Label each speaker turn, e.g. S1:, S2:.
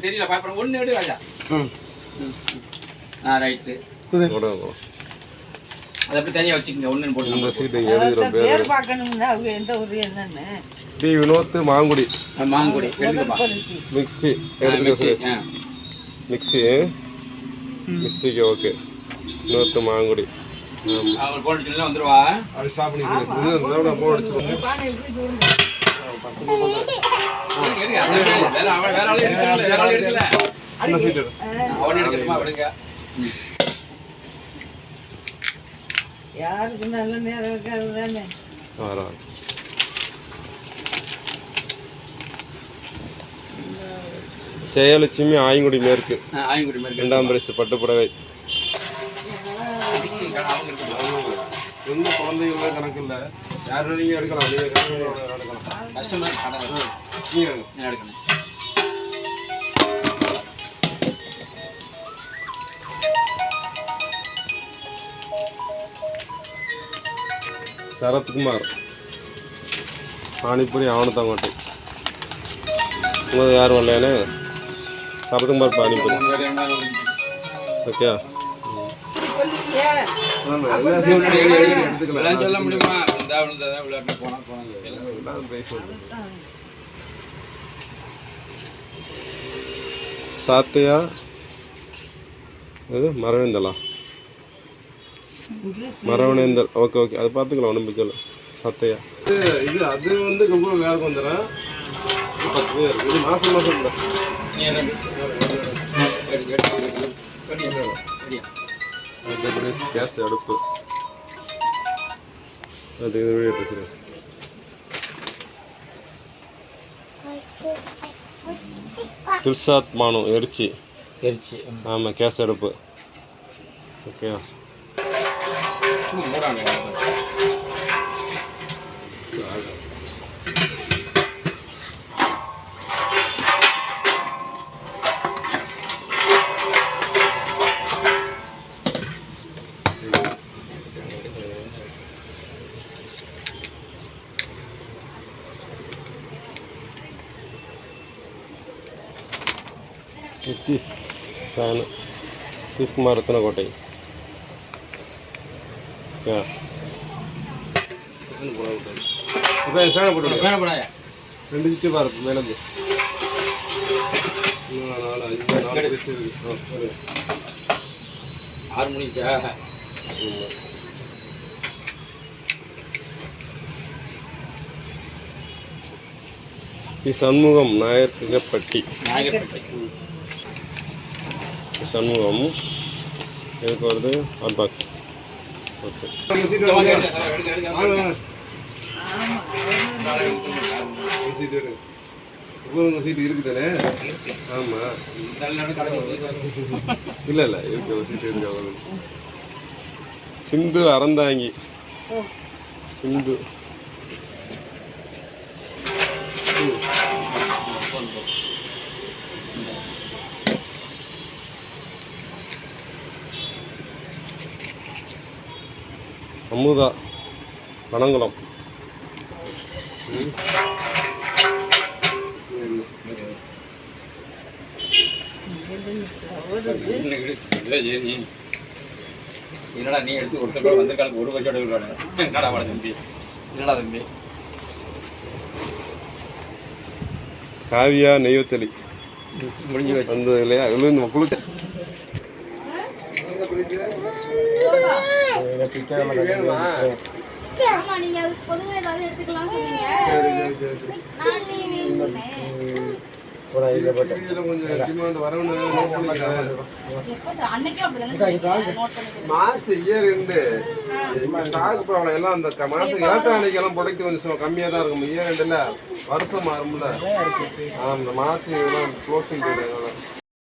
S1: தெரியல பயப்பட ஒண்ணு எடு ராஜா. ம். ஆ ரைட்டு. அதை அப்படி தனியா வச்சுக்கோங்க ஒண்ணுன்னு போட்டு நம்ம
S2: சீட்டு எழுதுகிற
S3: பேர்
S2: பேர்
S3: பார்க்கணும்னா அவங்க எந்த ஊர் என்னன்னு.
S2: டி வினோத் மாங்குடி.
S1: போட்டு. மாங்குடி.
S2: மிக்ஸி. எடுத்துக்க. மிக்ஸி. மிக்ஸிக்கு ஓகே. வினோத் மாங்குடி.
S1: அவங்க போட்டு சொல்லி வந்துருவா.
S2: அது ஸ்டாப் பண்ணி சுரேஷ். இது இதோட போர்டு
S3: யாருக்கு நல்ல நேரம் இருக்காது தானே?
S2: வரா ஜெயலட்சுமி ஆயங்குடி மேற்கு.
S1: ஆயங்குடி மாதிரி
S2: இரண்டாம் பரிசு பட்டுப்புடவை. எந்த குழந்தைகள் கணக்கு இல்லை யாரும் நீங்கள் எடுக்கலாம் நீங்கள் எடுக்கலாம்
S1: கஸ்டமர் எடுக்கணும்.
S2: சரத்குமார். பானிபூரி ஆவணத்தாங்கோட்டை உங்களுக்கு யாரும் வரலையானே? சரத்குமார் பானிபூரி. ஓகே
S1: சொல்ல முடியுமா போனா போனாங்க
S2: சாத்தையா? இது மரவேந்தலா? மரவணேந்தல். ஓகே ஓகே அது பார்த்துக்கலாம் ஒன்றும் பிரச்சனை சத்தையா இது அது வந்து ரொம்ப வேலைக்கு வந்துடுறேன். பத்து பேர். இது மாதம் மாதம் கேஸ் அடுப்பு. அது பேசுகிறேன் துல்சாத் மானு எரிச்சி.
S1: தெரிச்சு
S2: ஆமாம் கேஸ் அடுப்பு. ஓகே
S1: 좀
S2: 뭐라네. तीस तीस कुमार ஃபேனை போட்டு
S1: வேணா போடாய
S2: ரெண்டு சுற்றி பாரு மேலேருந்து மூணு, நாலு அஞ்சு நாலு பீஸ் இருக்கு. ஆ, சரி.
S1: ஆறு மணிக்கா
S2: ஆமா. டி சண்முகம் நாயர்கப்பட்டி
S1: நாயகப்பேட்டை
S2: டி சண்முகம் இதுக்கு வருது ஹாட் பாக்ஸ் சீட்டு இருக்குதானே ஆமாம்
S1: நல்ல நேரம் கடை
S2: இல்லை இல்லை இருக்கு ஒரு சீட்டு இருக்கு சிந்து அறந்தாங்கி. சிந்து. அமுதா பனங்குளம் ம்.
S1: இன்னும் இடு. இல்லை, சரி. என்னடா நீ எடுத்து ஒருத்தர் வந்திருக்காங்க ஒரு வருஷம் என்னடா வாடா தம்பி என்னடா தம்பி
S2: காவியா நெய்வத்தலி
S1: முடிஞ்சு
S2: வந்தது இல்லையா விழுந்து மக்களுக்கு March year end stock problem எல்லாம் அந்த க- மாசம் எலக்ட்ரானிக் எல்லாம் ப்ரொடக்ட் கொஞ்சம் கம்மியாக தான் இருக்கும் இயர் எண்டில் வருஷம் மாறும்ல ஆ மார்ச் இதெல்லாம் க்ளோசிங்